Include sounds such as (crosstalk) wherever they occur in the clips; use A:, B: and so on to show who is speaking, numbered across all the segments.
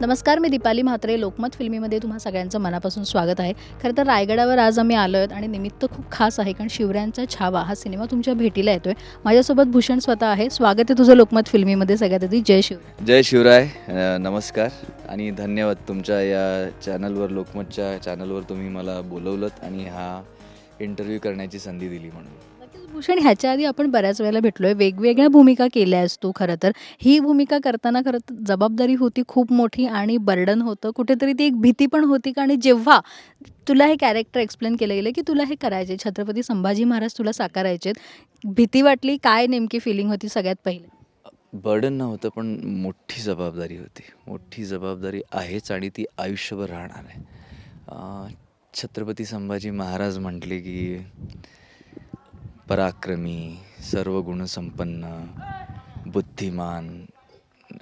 A: नमस्कार मी दीपाली म्हात्रे. लोकमत फिल्मीमध्ये तुम्हा सगळ्यांचं मनापासून स्वागत आहे. खरं तर रायगडावर आज आम्ही आलो आहेत आणि निमित्त खूप खास आहे कारण शिवरायांचा छावा हा सिनेमा तुमच्या भेटीला येतोय. माझ्यासोबत भूषण स्वतः आहे. स्वागत आहे तुझं लोकमत फिल्मीमध्ये सगळ्यात आधी. जय शिव
B: जय शिवराय. नमस्कार आणि धन्यवाद तुमच्या या चॅनलवर लोकमतच्या चॅनलवर तुम्ही मला बोलवलं आणि हा इंटरव्ह्यू करण्याची संधी दिली म्हणून.
A: भूषण ह्याच्या आधी आपण बऱ्याच वेळेला भेटलोय. वेगवेगळ्या भूमिका केल्या आहेस तू खरं तर. ही भूमिका करताना खरं तर जबाबदारी होती खूप मोठी आणि बर्डन होतं. कुठेतरी ती एक भीती पण होती का आणि जेव्हा तुला हे कॅरेक्टर एक्सप्लेन केलं गेलं की तुला हे करायचे छत्रपती संभाजी महाराज तुला साकारायचे भीती वाटली काय नेमकी फिलिंग होती सगळ्यात पहिले?
B: बर्डन नव्हतं पण मोठी जबाबदारी होती. मोठी जबाबदारी आहेच आणि ती आयुष्यभर राहणार आहे. छत्रपती संभाजी महाराज म्हटले की पराक्रमी सर्व गुणसंपन्न बुद्धिमान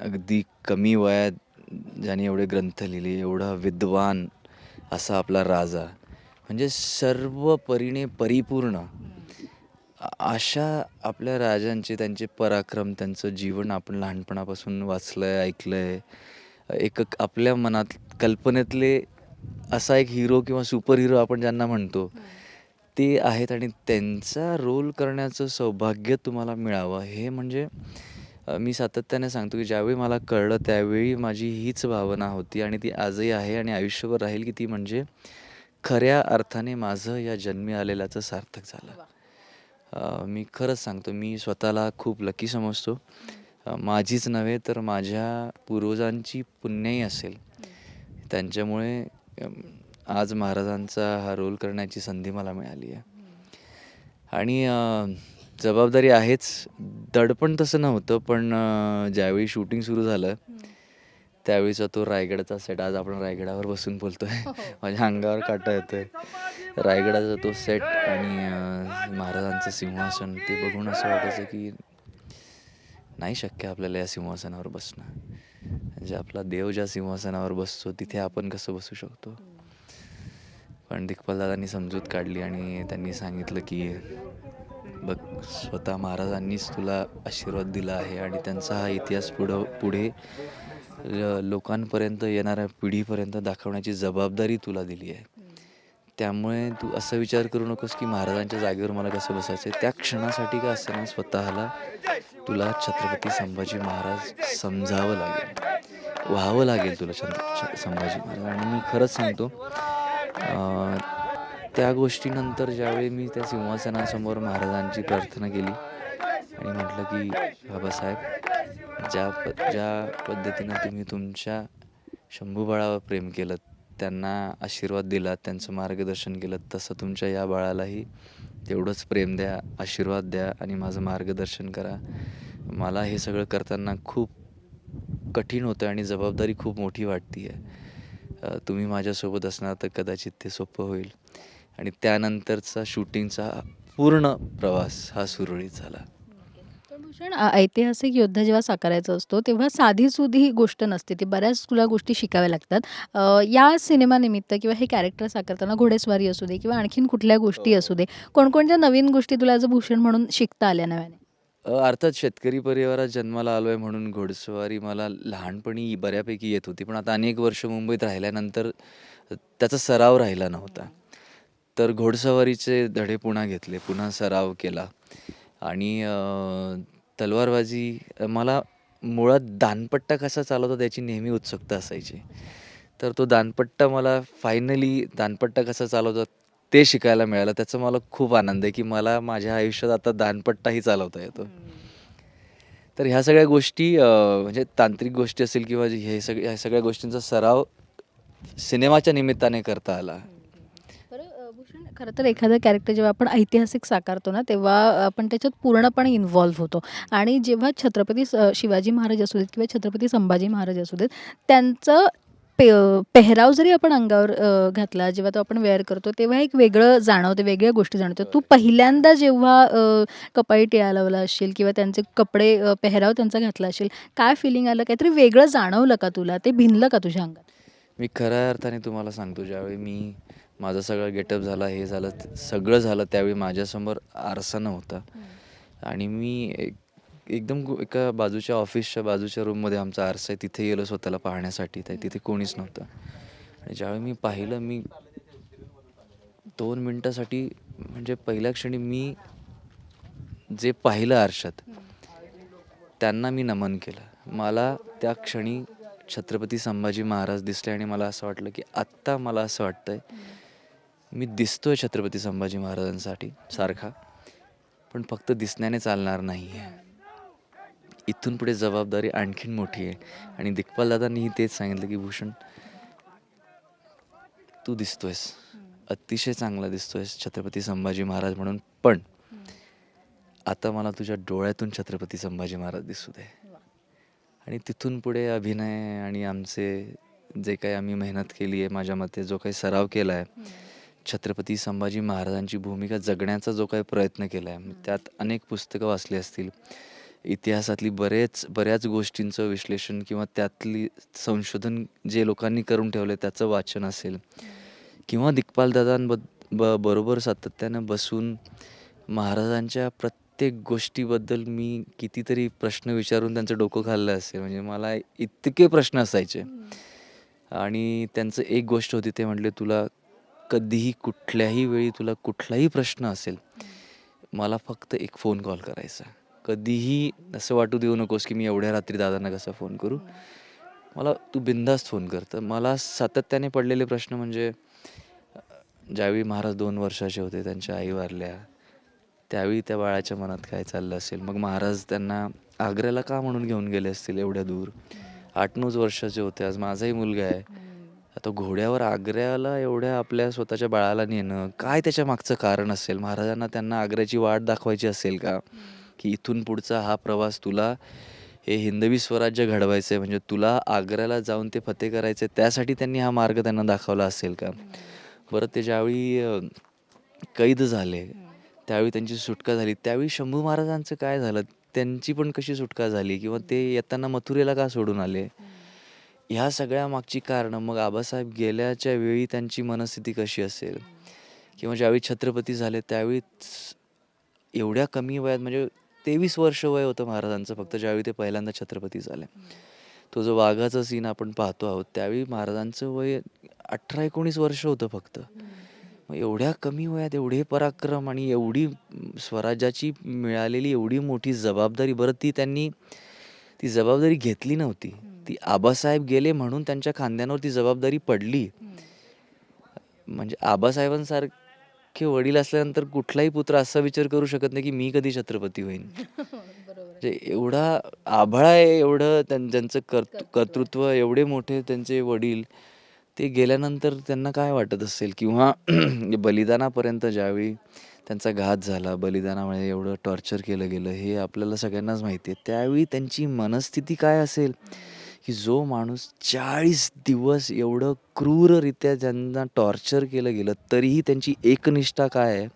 B: अगदी कमी वयात ज्याने एवढे ग्रंथ लिहिले एवढा विद्वान असा आपला राजा. म्हणजे सर्व परीने परिपूर्ण. अशा आपल्या राजांचे त्यांचे पराक्रम त्यांचं जीवन आपण लहानपणापासून वाचलं आहे ऐकलं आहे एक आपल्या मनात कल्पनेतले असा एक हिरो किंवा सुपर हिरो आपण ज्यांना म्हणतो ते आहेत आणि त्यांचा रोल करण्याचं सौभाग्य तुम्हाला मिळावं. हे म्हणजे मी सातत्याने सांगतो की ज्यावेळी मला कळलं त्यावेळी माझी हीच भावना होती आणि ती आजही आहे आणि आयुष्यभर राहील की ती म्हणजे खऱ्या अर्थाने माझं या जन्मी आलेल्याचं सार्थक झालं. मी खरंच सांगतो मी स्वतःला खूप लकी समजतो. माझीच नव्हे तर माझ्या पूर्वजांची पुण्याई असेल. त्यांच्यामुळे आज महाराजांचा हा रोल करण्याची संधी मला मिळाली आहे. आणि जबाबदारी आहेच. दडपण तसं नव्हतं पण ज्यावेळी शूटिंग सुरू झालं त्यावेळीचा तो रायगडचा सेट आज आपण रायगडावर बसून बोलतोय. माझ्या अंगावर काटा येतोय. रायगडाचा तो सेट आणि महाराजांचं सिंहासन ते बघून असं वाटायचं की नाही शक्य आपल्याला या सिंहासनावर बसणं. म्हणजे आपला देव ज्या सिंहासनावर बसतो तिथे आपण कसं बसू शकतो? पण दिग्पालदादांनी समजूत काढली आणि त्यांनी सांगितलं की बघ स्वतः महाराजांनीच तुला आशीर्वाद दिला आहे आणि त्यांचा हा इतिहास पुढं पुढे लोकांपर्यंत येणाऱ्या पिढीपर्यंत दाखवण्याची जबाबदारी तुला दिली आहे. त्यामुळे तू असा विचार करू नकोस की महाराजांच्या जागेवर मला कसं बसायचं आहे. त्या क्षणासाठी का असताना स्वतःला तुला छत्रपती संभाजी महाराज समजावं लागेल? व्हावं लागेल तुला छत्र संभाजी महाराज. आणि मी खरंच सांगतो त्या गोष्टीनंतर ज्यावेळी मी त्या सिंहासनासमोर महाराजांची प्रार्थना केली आणि म्हटलं की बाबासाहेब ज्या प ज्या पद्धतीनं तुम्ही तुमच्या शंभू बाळावर प्रेम केलं त्यांना आशीर्वाद दिला त्यांचं मार्गदर्शन केलं तसं तुमच्या या बाळालाही तेवढंच प्रेम द्या आशीर्वाद द्या आणि माझं मार्गदर्शन करा. मला हे सगळं करताना खूप कठीण होतं आणि जबाबदारी खूप मोठी वाटते आहे तुम्ही माझ्यासोबत असणार तर कदाचित ते सोपं होईल. आणि त्यानंतरचा शूटिंगचा पूर्ण प्रवास हा सुरळीत झाला.
A: भूषण ऐतिहासिक योद्धा जेव्हा साकारायचा असतो तेव्हा साधी सुधी गोष्ट नसते. ती बऱ्याच तुला गोष्टी शिकाव्या लागतात. या सिनेमानिमित्त किंवा हे कॅरेक्टर साकारताना घोडेस्वारी असू दे किंवा आणखीन कुठल्या गोष्टी असू दे कोणकोणत्या नवीन गोष्टी तुला ॲज अ भूषण म्हणून शिकता आल्या नव्याने?
B: अ, अर्थात शेतकरी परिवारात जन्माला आलोय म्हणून घोडेस्वारी मला लहानपणी बऱ्यापैकी येत होती. पण आता अनेक वर्ष मुंबईत राहिल्यानंतर त्याचा सराव राहिला नव्हता. तर घोडसवारीचे धडे पुन्हा घेतले पुन्हा सराव केला. आणि अ, तलवारबाजी मला मुळात दानपट्टा कसा चालवता त्याची नेहमी उत्सुकता असायची. तर तो दानपट्टा मला फायनली दानपट्टा कसा चालवतात ते शिकायला मिळालं. त्याचा मला खूप आनंद आहे की मला माझ्या आयुष्यात आता दानपट्टाही चालवता येतो. तर ह्या सगळ्या गोष्टी म्हणजे तांत्रिक गोष्टी असेल किंवा हे सगळ्या ह्या सगळ्या गोष्टींचा सराव सिनेमाच्या निमित्ताने करता आला.
A: भूषण खरं तर एखादं कॅरेक्टर जेव्हा आपण ऐतिहासिक साकारतो ना तेव्हा आपण त्याच्यात पूर्णपणे इन्व्हॉल्व्ह होतो. आणि जेव्हा छत्रपती स- शिवाजी महाराज असू देत किंवा छत्रपती संभाजी महाराज असू देत त्यांचं पे पेहराव जरी आपण अंगावर अ, घातला जेव्हा तो आपण वेअर करतो तेव्हा एक वेगळं जाणवतं वेगळ्या गोष्टी जाणवतात तू पहिल्यांदा जेव्हा अ, कपाळी टिळा लावला असशील किंवा त्यांचे कपडे अ, पेहराव त्यांचा घातला असेल काय फिलिंग आलं? काहीतरी वेगळं जाणवलं का तुला? ते भिनलं का तुझ्या अंगात?
B: मी खऱ्या अर्थाने तुम्हाला सांगतो ज्यावेळी मी माझं सगळं गेटअप झाला हे झालं सगळं झालं त्यावेळी माझ्यासमोर आरसा नव्हता. आणि मी एक एकदम गो- एका बाजूच्या ऑफिसच्या बाजूच्या रूममध्ये आमचा आरसा आहे. तिथे गेलो स्वतःला पाहण्यासाठी. तर तिथे कोणीच नव्हतं. आणि ज्यावेळी मी पाहिलं मी दोन मिनटासाठी म्हणजे पहिल्या क्षणी मी जे पाहिलं आरशात त्यांना मी नमन केलं. मला त्या क्षणी छत्रपती संभाजी महाराज दिसले आणि मला असं वाटलं की आत्ता मला असं वाटतंय मी दिसतोय छत्रपती संभाजी महाराजांसाठी सारखा पण फक्त दिसण्याने चालणार नाही आहे इथून पुढे जबाबदारी आणखीन मोठी आहे. आणि दिग्पाल दादांनीही तेच सांगितलं की भूषण तू दिसतोयस. अतिशय चांगला दिसतोयस छत्रपती संभाजी महाराज म्हणून. पण आता मला तुझ्या डोळ्यातून छत्रपती संभाजी महाराज दिसू दे. आणि तिथून पुढे अभिनय आणि आमचे जे काही आम्ही मेहनत केली आहे माझ्या मते जो काही सराव केला आहे छत्रपती संभाजी महाराजांची भूमिका जगण्याचा जो काही प्रयत्न केला आहे त्यात अनेक पुस्तकं वाचली असतील. इतिहासातली बरेच बऱ्याच गोष्टींचं विश्लेषण किंवा त्यातली संशोधन जे लोकांनी करून ठेवलं त्याचं वाचन असेल. किंवा दिग्पाल ब बरोबर सातत्यानं बसून महाराजांच्या प्रत्येक गोष्टीबद्दल मी कितीतरी प्रश्न विचारून त्यांचं डोकं खाल्लं असेल. म्हणजे मला इतके प्रश्न असायचे. आणि त्यांचं एक गोष्ट होती ते म्हटले तुला कधीही कुठल्याही वेळी तुला कुठलाही प्रश्न असेल मला फक्त एक फोन कॉल करायचा. कधीही असं वाटू देऊ नकोस की मी एवढ्या रात्री दादांना कसा फोन करू. मला तू बिंदास्त फोन कर. तर मला सातत्याने पडलेले प्रश्न म्हणजे ज्यावेळी महाराज दोन वर्षाचे होते त्यांच्या आई वारल्या त्यावेळी त्या बाळाच्या मनात काय चाललं असेल? मग महाराज त्यांना आग्र्याला का म्हणून घेऊन गेले असतील एवढ्या दूर? आठ नऊच वर्षाचे होते आज माझाही मुलगा आहे. आता घोड्यावर आग्र्याला एवढ्या आपल्या स्वतःच्या बाळाला नेणं काय त्याच्या मागचं कारण असेल? महाराजांना त्यांना आग्र्याची वाट दाखवायची असेल का? की इथून पुढचा हा प्रवास तुला हे हिंदवी स्वराज्य घडवायचं आहे म्हणजे तुला आग्र्याला जाऊन ते फते आहे त्यासाठी त्यांनी हा मार्ग त्यांना दाखवला असेल का? बरं ते ज्यावेळी कैद झाले त्यावेळी त्यांची सुटका झाली. त्यावेळी शंभू महाराजांचं काय झालं? त्यांची पण कशी सुटका झाली? किंवा ते येताना मथुरेला का सोडून आले? ह्या सगळ्या मागची कारणं मग आबासाहेब गेल्याच्या वेळी त्यांची मनस्थिती कशी असेल? किंवा ज्यावेळी छत्रपती झाले त्यावेळीच एवढ्या कमी वयात म्हणजे तेवीस वर्ष वय होतं महाराजांचं फक्त ज्यावेळी ते पहिल्यांदा छत्रपती झाले. तो जो वाघाचा सीन आपण पाहतो आहोत त्यावेळी महाराजांचं वय अठरा एकोणीस वर्ष होतं फक्त. मग एवढ्या कमी वयात एवढे पराक्रम आणि एवढी स्वराज्याची मिळालेली एवढी मोठी जबाबदारी बरं ती त्यांनी ती जबाबदारी घेतली नव्हती. ती आबासाहेब गेले म्हणून त्यांच्या खांद्यांवर ती जबाबदारी पडली. म्हणजे आबासाहेबांसारखं वडील असल्यानंतर कुठलाही पुत्र असा विचार करू शकत नाही की मी कधी छत्रपती होईन. (laughs) म्हणजे एवढा आभाळ आहे एवढं त्यां- त्यांचं कर्त कर्तृत्व एवढे मोठे त्यांचे वडील ते गेल्यानंतर त्यांना काय वाटत असेल? किंवा (clears throat) बलिदानापर्यंत ज्यावेळी त्यांचा घात झाला बलिदानामुळे एवढं टॉर्चर केलं गेलं हे आपल्याला सगळ्यांनाच माहिती आहे. त्यावेळी त्यांची मनस्थिती काय असेल? की जो माणूस चाळीस दिवस एवढं क्रूररित्या ज्यांना टॉर्चर केलं गेलं तरीही त्यांची एकनिष्ठा काय आहे?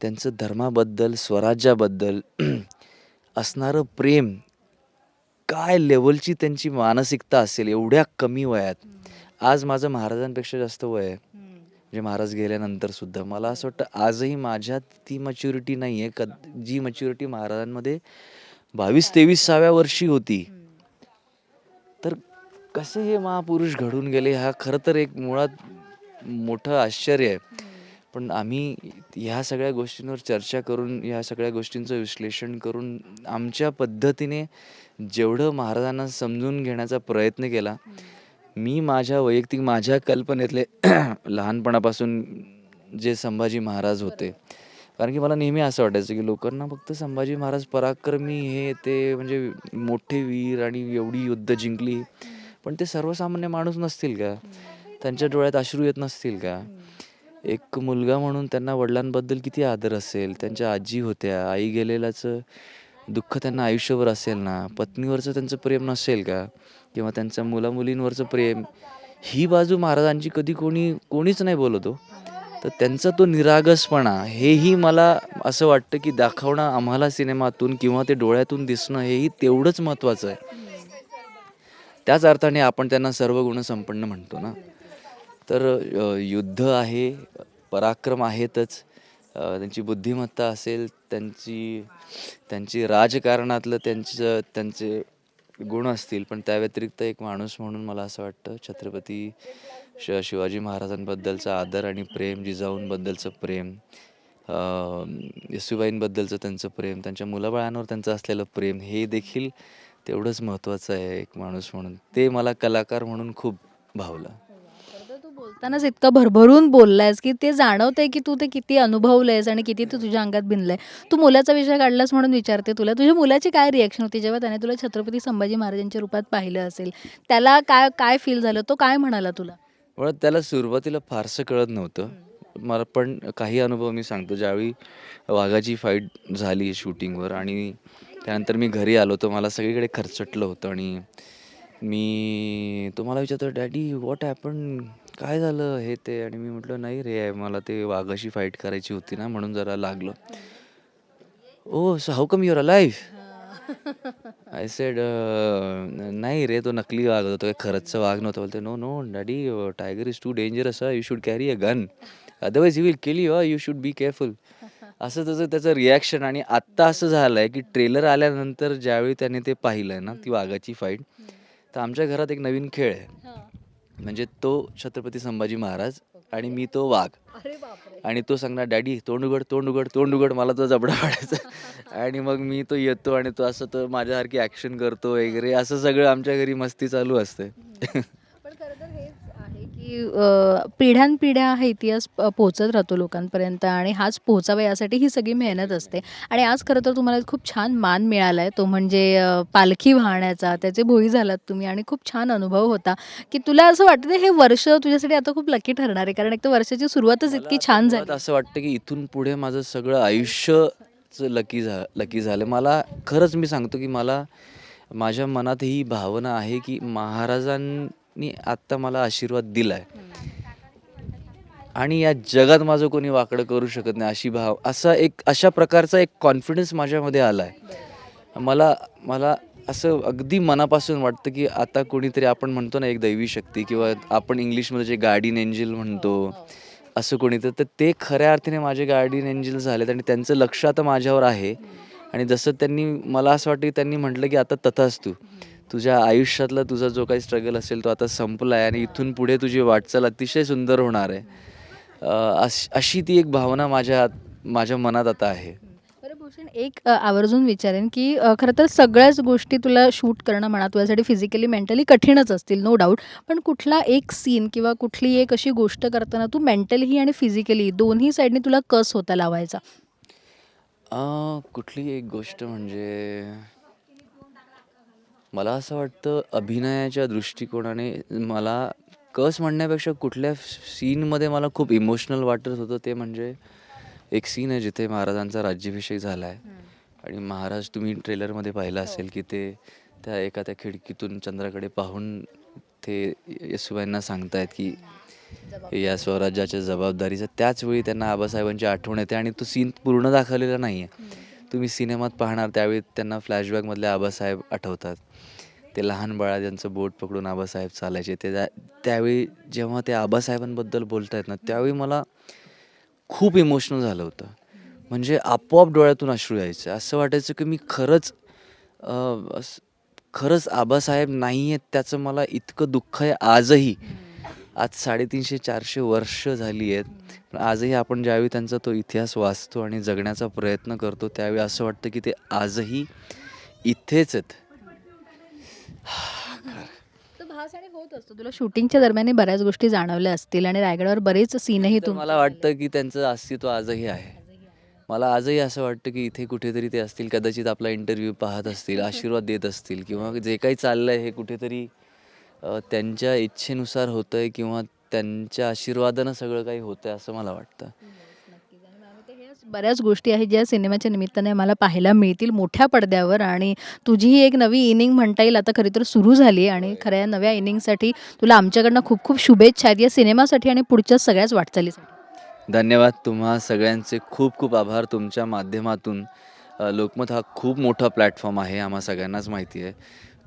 B: त्यांचं धर्माबद्दल स्वराज्याबद्दल (clears throat) असणारं प्रेम काय लेवलची त्यांची मानसिकता असेल एवढ्या कमी वयात? आज माझं महाराजांपेक्षा जास्त वय आहे. म्हणजे महाराज गेल्यानंतर सुद्धा. मला असं वाटतं आजही माझ्यात ती मच्युरिटी नाही आहे क जी मच्युरिटी महाराजांमध्ये बावीस तेवीसाव्या वर्षी होती. तर कसे हे महापुरुष घडून गेले हा खरं तर एक मुळात मोठं आश्चर्य आहे. पण आम्ही ह्या सगळ्या गोष्टींवर चर्चा करून ह्या सगळ्या गोष्टींचं विश्लेषण करून आमच्या पद्धतीने जेवढं महाराजांना समजून घेण्याचा प्रयत्न केला मी माझ्या वैयक्तिक माझ्या कल्पनेतले (clears throat) लहानपणापासून जे संभाजी महाराज होते कारण की मला नेहमी असं वाटायचं की लोकांना फक्त संभाजी महाराज पराक्रमी हे ते म्हणजे मोठे वीर आणि एवढी युद्ध जिंकली. पण ते सर्वसामान्य माणूस नसतील का? त्यांच्या डोळ्यात अश्रू येत नसतील का? एक मुलगा म्हणून त्यांना वडिलांबद्दल किती आदर असेल? त्यांच्या आजी होत्या आई गेलेल्याचं दुःख त्यांना आयुष्यभर असेल ना? पत्नीवरचं त्यांचं प्रेम नसेल का? किंवा त्यांच्या मुलामुलींवरचं प्रेम? ही बाजू महाराजांची कधी कोणी कोणीच नाही बोलतो हो. तर त्यांचा तो निरागसपणा हेही मला असं वाटतं की दाखवणं आम्हाला सिनेमातून किंवा ते डोळ्यातून दिसणं हेही तेवढंच महत्त्वाचं आहे. त्याच अर्थाने आपण त्यांना सर्व गुण संपन्न म्हणतो ना. तर युद्ध आहे पराक्रम आहेतच त्यांची बुद्धिमत्ता असेल त्यांची त्यांची राजकारणातलं त्यांचं त्यांचे गुण असतील पण त्या व्यतिरिक्त एक माणूस म्हणून मला असं वाटतं छत्रपती श शिवाजी महाराजांबद्दलचा आदर आणि प्रेम जिजाऊंबद्दलचं प्रेम येसुबाईंबद्दलचं त्यांचं प्रेम त्यांच्या मुलाबाळांवर त्यांचं असलेलं प्रेम हे देखील तेवढंच महत्त्वाचं आहे एक माणूस म्हणून. ते मला कलाकार म्हणून खूप भावलं.
A: बोलतानाच इतकं भरभरून बोललायस की ते जाणवतंय की तू ते किती अनुभवलंयस आणि किती ते तुझ्या अंगात भिनलंय. तू मुलाचा विषय काढलास म्हणून विचारते तुला. तुझ्या मुलाची काय रिॲक्शन होती जेव्हा त्याने तुला छत्रपती संभाजी महाराजांच्या रूपात पाहिलं असेल? त्याला काय काय फील झालं? तो काय म्हणाला तुला?
B: मुळात त्याला सुरुवातीला फारसं कळत नव्हतं. मला पण काही अनुभव मी सांगतो. ज्यावेळी वाघाची फाईट झाली शूटिंगवर आणि त्यानंतर मी घरी आलो तर मला सगळीकडे खरचटलं होतं आणि मी तो मला विचारतो डॅडी व्हॉट हॅपन काय झालं हे ते? आणि मी म्हटलं नाही रे मला ते वाघाशी फाईट करायची होती ना म्हणून जरा लागलं. ओ so how come your life I said नाही रे तो नकली वाघ होता तो काही खरंच वाघ नव्हता बोलते no no daddy tiger is too dangerous you should carry a gun otherwise you will kill you you should be careful असं तसं त्याचं रिॲक्शन आणि आत्ता असं झालं आहे की ट्रेलर आल्यानंतर ज्यावेळी त्याने ते पाहिलं ना ती वाघाची फाईट तर आमच्या घरात एक नवीन खेळ आहे. म्हणजे तो छत्रपती संभाजी महाराज आणि मी तो वाघ. आणि तो सांगणार डॅडी तोंड उघड तोंड उघड तोंड उघड मला तो जबडा (laughs) पाडायचा (laughs) आणि मग मी तो येतो आणि तो असं तो माझ्यासारखी ॲक्शन करतो वगैरे असं सगळं आमच्या घरी मस्ती चालू असते
A: पण खरं तर हेच आहे की पिढ्यानपिढ्या हा इतिहास पोहोचत राहतो लोकांपर्यंत आणि हाच पोहोचावा यासाठी ही सगळी मेहनत असते. आणि आज खरं तर तुम्हाला खूप छान मान मिळाला आहे तो म्हणजे पालखी वाहण्याचा त्याचे भोई झालात तुम्ही आणि खूप छान अनुभव होता की तुला असं वाटतं हे वर्ष तुझ्यासाठी आता खूप लकी ठरणार आहे? कारण एक तर वर्षाची सुरुवातच इतकी छान झाली.
B: असं वाटतं की इथून पुढे माझं सगळं आयुष्यच लकी झा लकी झालं. मला खरंच मी सांगतो की मला माझ्या मनात ही भावना आहे की महाराजांनी आत्ता मला आशीर्वाद दिलाय. आणि या जगात माझं कोणी वाकडं करू शकत नाही अशी भाव असा एक अशा प्रकारचा एक कॉन्फिडन्स माझ्यामध्ये आला आहे मला मला असं अगदी मनापासून वाटतं की आता कोणीतरी आपण म्हणतो ना एक दैवी शक्ती किंवा आपण इंग्लिशमध्ये जे गार्डियन एंजल म्हणतो असं कोणी तर तर ते खऱ्या अर्थाने माझे गार्डियन एंजल झालेत आणि त्यांचं लक्ष आता माझ्यावर आहे. आणि जसं त्यांनी मला असं वाटतं की त्यांनी म्हटलं की आता तथाच तू तुझ्या आयुष्यातला तुझा जो काही स्ट्रगल असेल तो आता संपला आहे आणि इथून पुढे तुझी वाटचाल अतिशय सुंदर होणार आहे. अश- अशी ती एक भावना माझ्या माझ्या मनात आता आहे.
A: भूषण एक आवर्जून विचारेन की खरं तर सगळ्याच गोष्टी तुला शूट करणं म्हणा तुझ्यासाठी फिजिकली मेंटली कठीणच असतील नो डाऊट पण कुठला एक सीन किंवा कुठली एक अशी गोष्ट करताना तू मेंटली आणि फिजिकली दोन्ही साईडने तुला कस होता लावायचा?
B: कुठली एक गोष्ट म्हणजे मला असं वाटतं अभिनयाच्या दृष्टिकोनाने मला कस म्हणण्यापेक्षा कुठल्या सीनमध्ये मला खूप इमोशनल वाटत होतं ते म्हणजे एक सीन आहे जिथे महाराजांचा राज्याभिषेक झाला आहे आणि महाराज तुम्ही ट्रेलरमध्ये पाहिलं असेल की ते त्या एका त्या खिडकीतून चंद्राकडे पाहून ते येसुबाईंना सांगतायत की या स्वराज्याच्या जबाबदारीचं त्याच वेळी त्यांना आबासाहेबांची आठवण येते आणि तो सीन पूर्ण दाखवलेला नाही आहे तुम्ही सिनेमात पाहणार त्यावेळी त्यांना फ्लॅशबॅकमधले आबासाहेब आठवतात. ते लहान बाळा ज्यांचं बोट पकडून आबासाहेब चालायचे. ते त्या त्यावेळी जेव्हा ते आबासाहेबांबद्दल बोलत आहेत ना त्यावेळी मला खूप इमोशनल झालं होतं. म्हणजे आपोआप डोळ्यातून अश्रू यायचं. असं वाटायचं की मी खरंच खरंच आबासाहेब नाही आहेत त्याचं मला इतकं दुःख आहे आजही. आज साडेतीनशे चारशे वर्ष झाली आहेत. पण आजही आपण ज्यावेळी त्यांचा तो इतिहास वाचतो आणि जगण्याचा प्रयत्न करतो त्यावेळी असं वाटतं की ते आजही इथेच आहेत.
A: होत असतो. तुला शूटिंगच्या दरम्यान बऱ्याच गोष्टी जाणवल्या असतील आणि रायगडावर बरेच सीनही
B: तर
A: तू
B: मला वाटतं की त्यांचं अस्तित्व आजही आहे. मला आजही असं वाटतं की इथे कुठेतरी ते असतील कदाचित आपला इंटरव्ह्यू पाहत असतील आशीर्वाद देत असतील किंवा जे काही चाललंय हे कुठेतरी त्यांच्या इच्छेनुसार होतंय किंवा त्यांच्या आशीर्वादानं सगळं काही होतंय असं मला वाटतं.
A: बऱ्याच गोष्टी आहेत ज्या सिनेमाच्या निमित्ताने मला पाहायला मिळतील मोठ्या पडद्यावर आणि तुझी ही एक नवी इनिंग म्हणता येईल. आता खरी तर सुरू झाली आणि खऱ्या नव्या इनिंगसाठी तुला आमच्याकडनं खूप खूप शुभेच्छा आहेत. या सिनेमासाठी आणि पुढच्या सगळ्याच वाटचालीसाठी.
B: धन्यवाद. तुम्हा सगळ्यांचे खूप खूप आभार. तुमच्या माध्यमातून लोकमत हा खूप मोठा प्लॅटफॉर्म आहे. आम्हा सगळ्यांनाच माहिती आहे.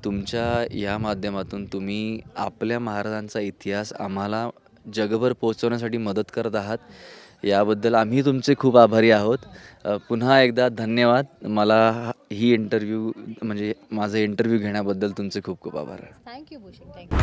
B: तुमच्या या माध्यमातून तुम्ही आपल्या महाराजांचा इतिहास आम्हाला जगभर पोहोचवण्यासाठी मदत करत आहात याबद्दल आम्ही तुमचे खूप आभारी आहोत. पुन्हा एकदा धन्यवाद. मला ही इंटरव्ह्यू म्हणजे माझा इंटरव्ह्यू घेण्याबद्दल तुमचे खूप खूप आभार.
A: Thank you Bhushan thank you